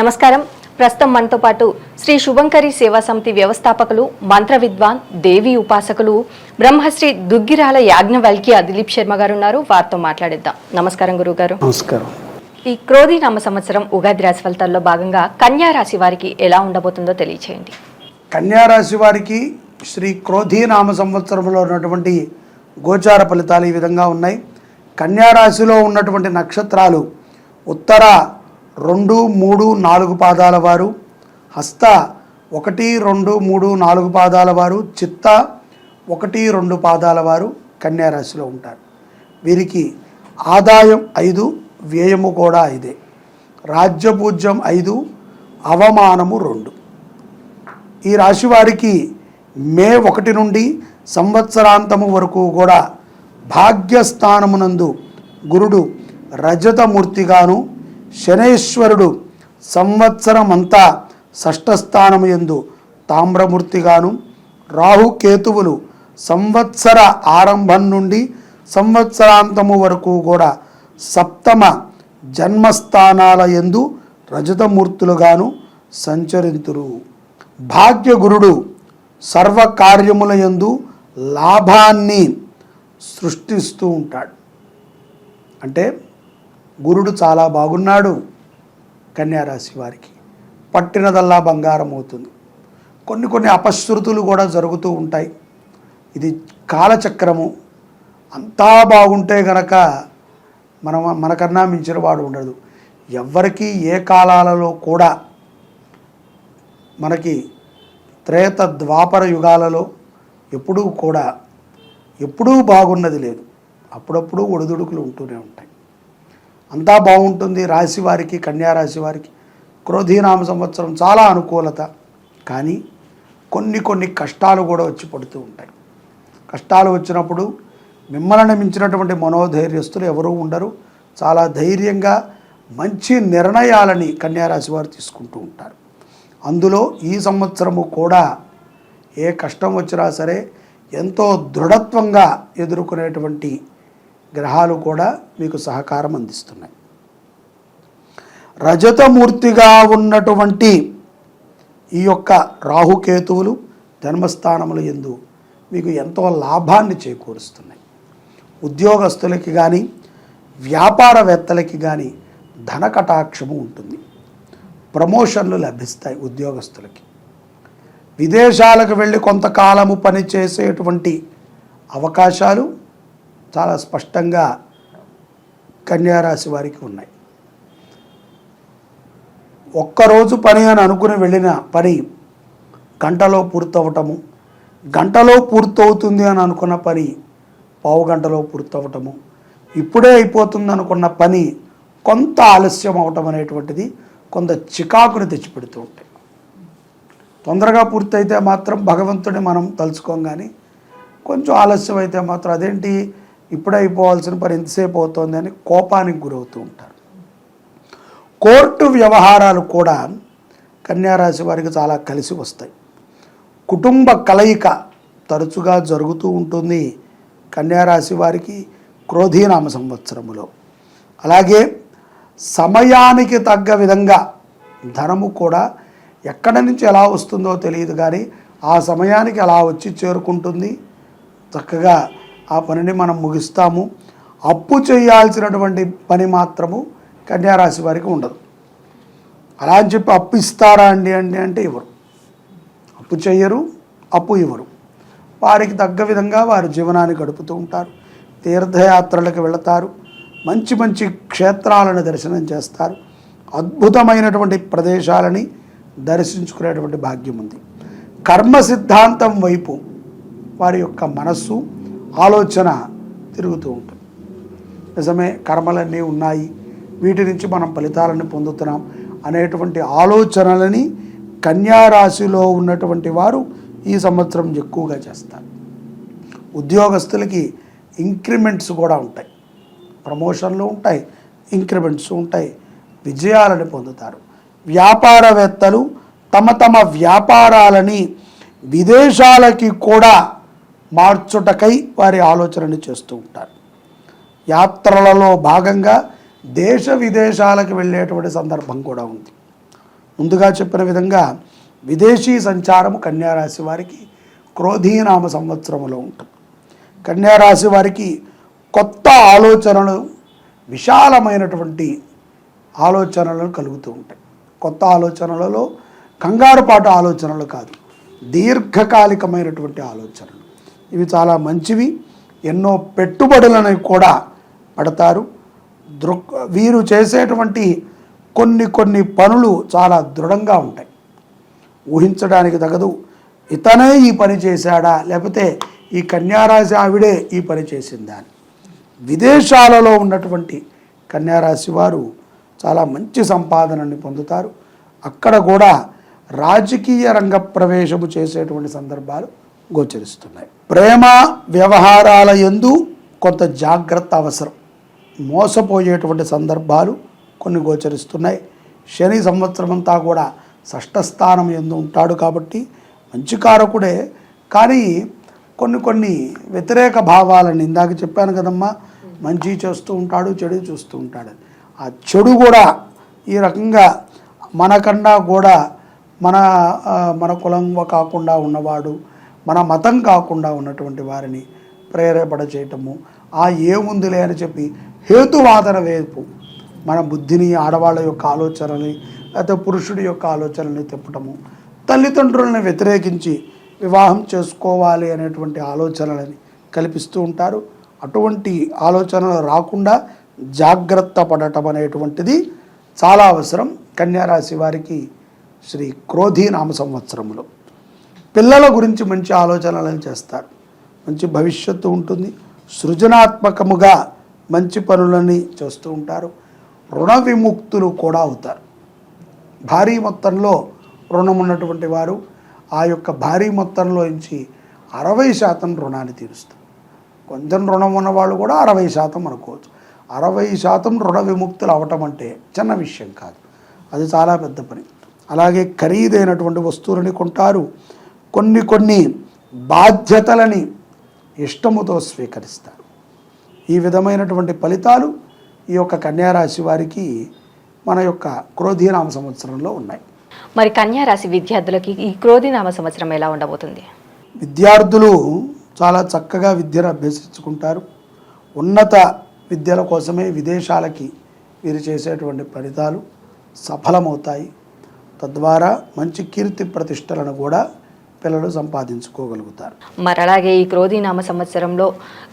నమస్కారం. ప్రస్తుతం మనతో పాటు శ్రీ శుభంకరి సేవా సమితి వ్యవస్థాపకులు మంత్ర విద్వాన్ దేవి ఉపాసకులు బ్రహ్మశ్రీ దుగ్గిరాల యాజ్ఞవల్కి దిలీప్ శర్మ గారు ఉన్నారు వారితో మాట్లాడిద్దాం. నమస్కారం గురుగారు. నమస్కారం. ఈ క్రోధి నామ సంవత్సరం ఉగాది రాశి ఫలితాల్లో భాగంగా కన్యా రాశి వారికి ఎలా ఉండబోతుందో తెలియచేయండి. కన్యారాశి వారికి శ్రీ క్రోధీ నామ సంవత్సరంలో ఉన్నటువంటి గోచార ఫలితాలు ఈ విధంగా ఉన్నాయి. కన్యారాశిలో ఉన్నటువంటి నక్షత్రాలు ఉత్తర రెండు మూడు నాలుగు పాదాల వారు. హస్త ఒకటి రెండు మూడు నాలుగు పాదాల వారు. చిత్త ఒకటి రెండు పాదాల వారు కన్యారాశిలో ఉంటారు. వీరికి ఆదాయం ఐదు వ్యయము కూడా ఐదే. రాజ్యపూజ్యం ఐదు అవమానము రెండు. ఈ రాశి వారికి మే ఒకటి నుండి సంవత్సరాంతము వరకు కూడా భాగ్యస్థానమునందు గురుడు రజతమూర్తిగాను శనేశ్వరుడు సంవత్సరమంతా షష్ఠస్థానము యందు తామ్రమూర్తిగాను రాహుకేతువులు సంవత్సర ఆరంభం నుండి సంవత్సరాంతము వరకు కూడా సప్తమ జన్మస్థానాల యందు రజతమూర్తులుగాను సంచరింతురు. భాగ్యగురుడు సర్వకార్యముల యందు లాభాన్ని సృష్టిస్తూ ఉంటాడు. అంటే గురుడు చాలా బాగున్నాడు కన్యారాశి వారికి. పట్టినదల్లా బంగారం అవుతుంది కొన్ని కొన్ని అపశృతులు కూడా జరుగుతూ ఉంటాయి. ఇది కాలచక్రము. అంతా బాగుంటే గనక మనం మనకన్నా మించిన వాడు ఉండదు ఎవ్వరికీ ఏ కాలాలలో కూడా మనకి త్రేత ద్వాపర యుగాలలో ఎప్పుడూ కూడా ఎప్పుడూ బాగున్నది లేదు. అప్పుడప్పుడు ఒడిదుడుకులు ఉంటూనే ఉంటాయి. అంతా బాగుంటుంది రాశి వారికి కన్యారాశి వారికి. క్రోధీనామ సంవత్సరం చాలా అనుకూలత. కానీ కొన్ని కొన్ని కష్టాలు కూడా వచ్చి పడుతూ ఉంటాయి. కష్టాలు వచ్చినప్పుడు మిమ్మల్ని మించినటువంటి మనోధైర్యస్తులు ఎవరూ ఉండరు. చాలా ధైర్యంగా మంచి నిర్ణయాలని కన్యారాశి వారు తీసుకుంటూ ఉంటారు. అందులో ఈ సంవత్సరము కూడా ఏ కష్టం వచ్చినా సరే ఎంతో దృఢత్వంగా ఎదుర్కొనేటువంటి గ్రహాలు కూడా మీకు సహకారం అందిస్తున్నాయి. రజతమూర్తిగా ఉన్నటువంటి ఈ యొక్క రాహుకేతువులు జన్మస్థానముల ఎందు మీకు ఎంతో లాభాన్ని చేకూరుస్తున్నాయి. ఉద్యోగస్తులకి కానీ వ్యాపారవేత్తలకి కానీ ధన కటాక్షము ఉంటుంది. ప్రమోషన్లు లభిస్తాయి ఉద్యోగస్తులకి. విదేశాలకు వెళ్ళి కొంతకాలము పనిచేసేటువంటి అవకాశాలు చాలా స్పష్టంగా కన్యారాశి వారికి ఉన్నాయి. ఒక్కరోజు పని అని అనుకుని వెళ్ళిన పని గంటలో పూర్తవటము గంటలో పూర్తవుతుంది అని అనుకున్న పని పావు గంటలో పూర్తవటము ఇప్పుడే అయిపోతుంది అనుకున్న పని కొంత ఆలస్యం అవటం అనేటువంటిది కొంత చికాకుని తెచ్చిపెడుతూ ఉంటాయి. తొందరగా పూర్తయితే మాత్రం భగవంతుడిని మనం తలుచుకోం కానీ కొంచెం ఆలస్యం అయితే మాత్రం అదేంటి ఇప్పుడే అయిపోవాల్సిన పని ఎంతసేపు అవుతోంది అని కోపానికి గురవుతూ ఉంటారు. కోర్టు వ్యవహారాలు కూడా కన్యారాశి వారికి చాలా కలిసి వస్తాయి. కుటుంబ కలయిక తరచుగా జరుగుతూ ఉంటుంది కన్యారాశి వారికి క్రోధీనామ సంవత్సరములో. అలాగే సమయానికి తగ్గ విధంగా ధనము కూడా ఎక్కడి నుంచి ఎలా వస్తుందో తెలియదు కానీ ఆ సమయానికి అలా వచ్చి చేరుకుంటుంది. చక్కగా ఆ పనిని మనం ముగిస్తాము. అప్పు చేయాల్సినటువంటి పని మాత్రము కన్యారాశి వారికి ఉండదు. అలా అని చెప్పి అప్పు ఇస్తారా అండి అండి అంటే ఇవ్వరు. అప్పు చేయరు అప్పు ఇవ్వరు. వారికి తగ్గ విధంగా వారి జీవనాన్ని గడుపుతూ ఉంటారు. తీర్థయాత్రలకు వెళతారు. మంచి మంచి క్షేత్రాలను దర్శనం చేస్తారు. అద్భుతమైనటువంటి ప్రదేశాలని దర్శించుకునేటువంటి భాగ్యం ఉంది. కర్మ సిద్ధాంతం వైపు వారి యొక్క మనస్సు ఆలోచన తిరుగుతూ ఉంటుంది. నిజమే కర్మలన్నీ ఉన్నాయి. వీటి నుంచి మనం ఫలితాలను పొందుతున్నాం అనేటువంటి ఆలోచనలని కన్యారాశిలో ఉన్నటువంటి వారు ఈ సంవత్సరం ఎక్కువగా చేస్తారు. ఉద్యోగస్తులకి ఇంక్రిమెంట్స్ కూడా ఉంటాయి. ప్రమోషన్లు ఉంటాయి ఇంక్రిమెంట్స్ ఉంటాయి విజయాలను పొందుతారు. వ్యాపారవేత్తలు తమ తమ వ్యాపారాలని విదేశాలకి కూడా మార్చుటకై వారి ఆలోచనని చేస్తూ ఉంటారు. యాత్రలలో భాగంగా దేశ విదేశాలకు వెళ్ళేటువంటి సందర్భం కూడా ఉంది. ముందుగా చెప్పిన విధంగా విదేశీ సంచారము కన్యారాశి వారికి క్రోధీనామ సంవత్సరములో ఉంటుంది. కన్యారాశి వారికి కొత్త ఆలోచనలు విశాలమైనటువంటి ఆలోచనలు కలుగుతూ ఉంటాయి. కొత్త ఆలోచనలలో కంగారుపాటు ఆలోచనలు కాదు దీర్ఘకాలికమైనటువంటి ఆలోచనలు. ఇవి చాలా మంచివి. ఎన్నో పెట్టుబడులను కూడా పడతారు. దృక్ వీరు చేసేటువంటి కొన్ని కొన్ని పనులు చాలా దృఢంగా ఉంటాయి. ఊహించడానికి తగదు. ఇతనే ఈ పని చేశాడా? లేకపోతే ఈ కన్యారాశి ఆవిడే ఈ పని చేసిందా? అని విదేశాలలో ఉన్నటువంటి కన్యారాశి వారు చాలా మంచి సంపాదనని పొందుతారు. అక్కడ కూడా రాజకీయ రంగ ప్రవేశము చేసేటువంటి సందర్భాలు గోచరిస్తున్నాయి. ప్రేమ వ్యవహారాల ఎందు కొంత జాగ్రత్త అవసరం. మోసపోయేటువంటి సందర్భాలు కొన్ని గోచరిస్తున్నాయి. శని సంవత్సరం అంతా కూడా షష్ఠస్థానం ఎందు ఉంటాడు కాబట్టి మంచి కారకుడే. కానీ కొన్ని కొన్ని వ్యతిరేక భావాలని ఇందాక చెప్పాను కదమ్మా. మంచి చేస్తూ ఉంటాడు చెడు చూస్తూ ఉంటాడు. ఆ చెడు కూడా ఈ రకంగా మనకన్నా కూడా మన మన కులం కాకుండా ఉన్నవాడు మన మతం కాకుండా ఉన్నటువంటి వారిని ప్రేరేపణ చేయటము ఆ ఏముందిలే అని చెప్పి హేతువాదన వైపు మన బుద్ధిని ఆడవాళ్ళ యొక్క ఆలోచనని లేకపోతే పురుషుడి యొక్క ఆలోచనని తిప్పటము. తల్లిదండ్రులను వ్యతిరేకించి వివాహం చేసుకోవాలి అనేటువంటి ఆలోచనలని కల్పిస్తూ ఉంటారు. అటువంటి ఆలోచనలు రాకుండా జాగ్రత్త పడటం అనేటువంటిది చాలా అవసరం. కన్యారాశి వారికి శ్రీ క్రోధీ నామ సంవత్సరంలో. పిల్లల గురించి మంచి ఆలోచనలను చేస్తారు. మంచి భవిష్యత్తు ఉంటుంది. సృజనాత్మకముగా మంచి పనులని చేస్తూ ఉంటారు. రుణ విముక్తులు కూడా అవుతారు. భారీ మొత్తంలో రుణం ఉన్నటువంటి వారు ఆ యొక్క భారీ మొత్తంలో నుంచి అరవై శాతం రుణాన్ని తీరుస్తారు. కొంచెం రుణం ఉన్నవాళ్ళు కూడా అరవై శాతం అనుకోవచ్చు. అరవై శాతం రుణ విముక్తులు అవటం అంటే చిన్న విషయం కాదు. అది చాలా పెద్ద పని. అలాగే ఖరీదైనటువంటి వస్తువులని కొంటారు. కొన్ని కొన్ని బాధ్యతలని ఇష్టముతో స్వీకరిస్తారు. ఈ విధమైనటువంటి ఫలితాలు ఈ యొక్క కన్యారాశి వారికి మన యొక్క క్రోధీనామ సంవత్సరంలో ఉన్నాయి. మరి కన్యా రాశి విద్యార్థులకి ఈ క్రోధినామ సంవత్సరం ఎలా ఉండబోతుంది? విద్యార్థులు చాలా చక్కగా విద్యను అభ్యసించుకుంటారు. ఉన్నత విద్యల కోసమే విదేశాలకి వీరు చేసేటువంటి ఫలితాలు సఫలమవుతాయి. తద్వారా మంచి కీర్తి ప్రతిష్టలను కూడా పిల్లలు సంపాదించుకోగలుగుతారు. మరి అలాగే ఈ క్రోధినామ సంవత్సరంలో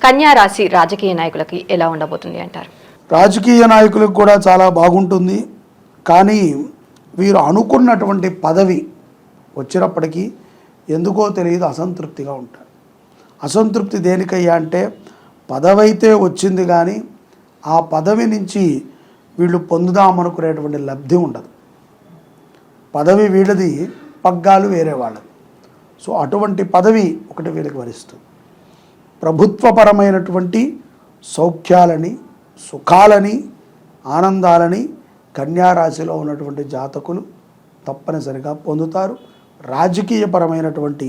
కన్యా రాశి రాజకీయ నాయకులకి ఎలా ఉండబోతుంది అంటారు? రాజకీయ నాయకులకు కూడా చాలా బాగుంటుంది. కానీ వీరు అనుకున్నటువంటి పదవి వచ్చినప్పటికీ ఎందుకో తెలియదు అసంతృప్తిగా ఉంటారు. అసంతృప్తి దేనికయ్యా అంటే పదవి అయితే వచ్చింది కానీ ఆ పదవి నుంచి వీళ్ళు పొందుదామనుకునేటువంటి లబ్ధి ఉండదు. పదవి వీళ్ళది పగ్గాలు వేరే వాళ్ళది. సో అటువంటి పదవి ఒకటి వీళ్ళకి వరిస్తుంది. ప్రభుత్వపరమైనటువంటి సౌఖ్యాలని సుఖాలని ఆనందాలని కన్యారాశిలో ఉన్నటువంటి జాతకులు తప్పనిసరిగా పొందుతారు. రాజకీయపరమైనటువంటి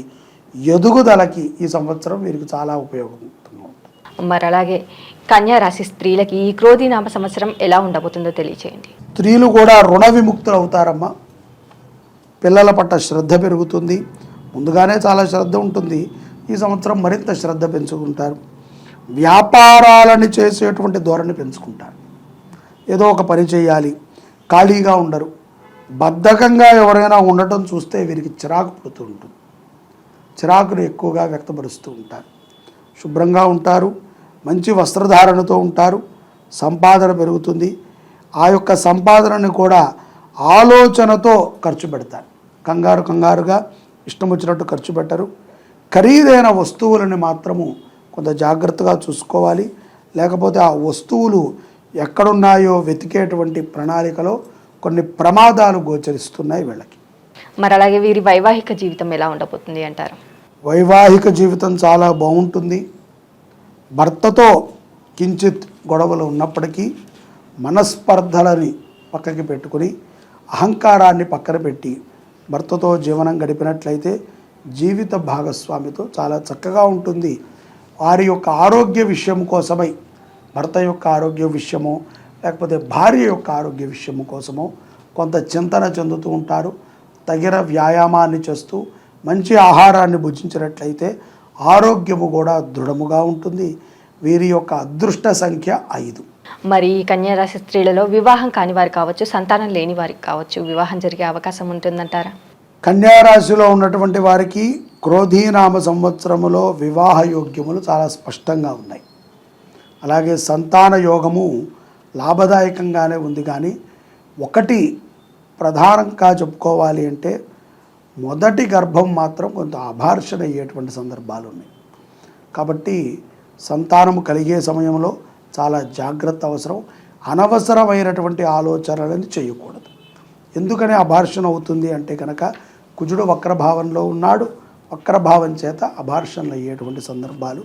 ఎదుగుదలకి ఈ సంవత్సరం వీరికి చాలా ఉపయోగంగా ఉంటుంది మరి అలాగే కన్యా రాశి స్త్రీలకి ఈ క్రోధినామ సంవత్సరం ఎలా ఉండబోతుందో తెలియచేయండి. స్త్రీలు కూడా రుణ విముక్తులు అవుతారమ్మా పిల్లల పట్ల శ్రద్ధ పెరుగుతుంది. ముందుగానే చాలా శ్రద్ధ ఉంటుంది. ఈ సంవత్సరం మరింత శ్రద్ధ పెంచుకుంటారు. వ్యాపారాలని చేసేటువంటి ధోరణి పెంచుకుంటారు. ఏదో ఒక పని చేయాలి ఖాళీగా ఉండరు. బద్ధకంగా ఎవరైనా ఉండటం చూస్తే వీరికి చిరాకు పుడుతూ ఉంటుంది. చిరాకును ఎక్కువగా వ్యక్తపరుస్తూ ఉంటారు. శుభ్రంగా ఉంటారు మంచి వస్త్రధారణతో ఉంటారు సంపాదన పెరుగుతుంది. ఆ యొక్క సంపాదనని కూడా ఆలోచనతో ఖర్చు పెడతారు. కంగారు కంగారుగా ఇష్టం వచ్చినట్టు ఖర్చు పెట్టరు. ఖరీదైన వస్తువులని మాత్రము కొంత జాగ్రత్తగా చూసుకోవాలి. లేకపోతే ఆ వస్తువులు ఎక్కడున్నాయో వెతికేటువంటి ప్రణాళికలో కొన్ని ప్రమాదాలు గోచరిస్తున్నాయి వీళ్ళకి. మరి అలాగే వీరి వైవాహిక జీవితం ఎలా ఉండబోతుంది అంటారు? వైవాహిక జీవితం చాలా బాగుంటుంది. భర్తతో కించిత్ గొడవలు ఉన్నప్పటికీ మనస్పర్ధలని పక్కకి పెట్టుకుని అహంకారాన్ని పక్కన పెట్టి భర్తతో జీవనం గడిపినట్లయితే జీవిత భాగస్వామితో చాలా చక్కగా ఉంటుంది. వారి యొక్క ఆరోగ్య విషయం కోసమై భర్త యొక్క ఆరోగ్య విషయమో లేకపోతే భార్య యొక్క ఆరోగ్య విషయము కోసమో కొంత చింతన చెందుతూ ఉంటారు. తగిన వ్యాయామాన్ని చేస్తూ మంచి ఆహారాన్ని భుజించినట్లయితే ఆరోగ్యము కూడా దృఢముగా ఉంటుంది. వీరి యొక్క అదృష్ట సంఖ్య ఐదు. మరి కన్యారాశి స్త్రీలలో వివాహం కాని వారు కావచ్చు సంతానం లేని వారికి కావచ్చు వివాహం జరిగే అవకాశం ఉంటుందంటారా? కన్యారాశిలో ఉన్నటువంటి వారికి క్రోధీనామ సంవత్సరములో వివాహ యోగ్యములు చాలా స్పష్టంగా ఉన్నాయి. అలాగే సంతాన యోగము లాభదాయకంగానే ఉంది కానీ ఒకటి ప్రధానంగా చెప్పుకోవాలి అంటే మొదటి గర్భం మాత్రం కొంత అభార్షణ అయ్యేటువంటి సందర్భాలు ఉన్నాయి. కాబట్టి సంతానము కలిగే సమయంలో చాలా జాగ్రత్త అవసరం. అనవసరమైనటువంటి ఆలోచనలను చేయకూడదు. ఎందుకని అభార్షణ అవుతుంది అంటే కనుక కుజుడు వక్రభావంలో ఉన్నాడు. వక్రభావం చేత అభార్షణలు అయ్యేటువంటి సందర్భాలు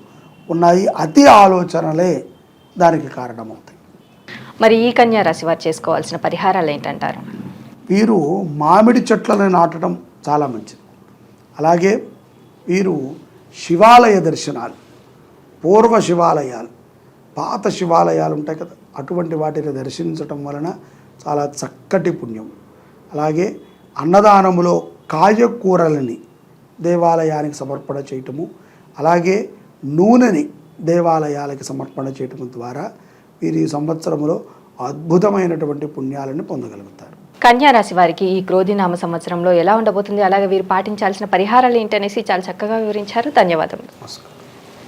ఉన్నాయి. అతి ఆలోచనలే దానికి కారణమవుతాయి. మరి ఈ కన్యా రాశి వారు చేసుకోవాల్సిన పరిహారాలు ఏంటంటారు? వీరు మామిడి చెట్లను నాటడం చాలా మంచిది. అలాగే వీరు శివాలయ దర్శనాలు పూర్వ శివాలయాలు పాత శివాలయాలు ఉంటాయి కదా అటువంటి వాటిని దర్శించటం వలన చాలా చక్కటి పుణ్యం. అలాగే అన్నదానములో కాయకూరలని దేవాలయానికి సమర్పణ చేయటము అలాగే నూనెని దేవాలయాలకి సమర్పణ చేయటం ద్వారా వీరు ఈ సంవత్సరంలో అద్భుతమైనటువంటి పుణ్యాలను పొందగలుగుతారు. కన్యా రాశి వారికి ఈ క్రోధినామ సంవత్సరంలో ఎలా ఉండబోతుంది అలాగే వీరు పాటించాల్సిన పరిహారాలు ఏంటనేసి చాలా చక్కగా వివరించారు. ధన్యవాదములు. నమస్కారం.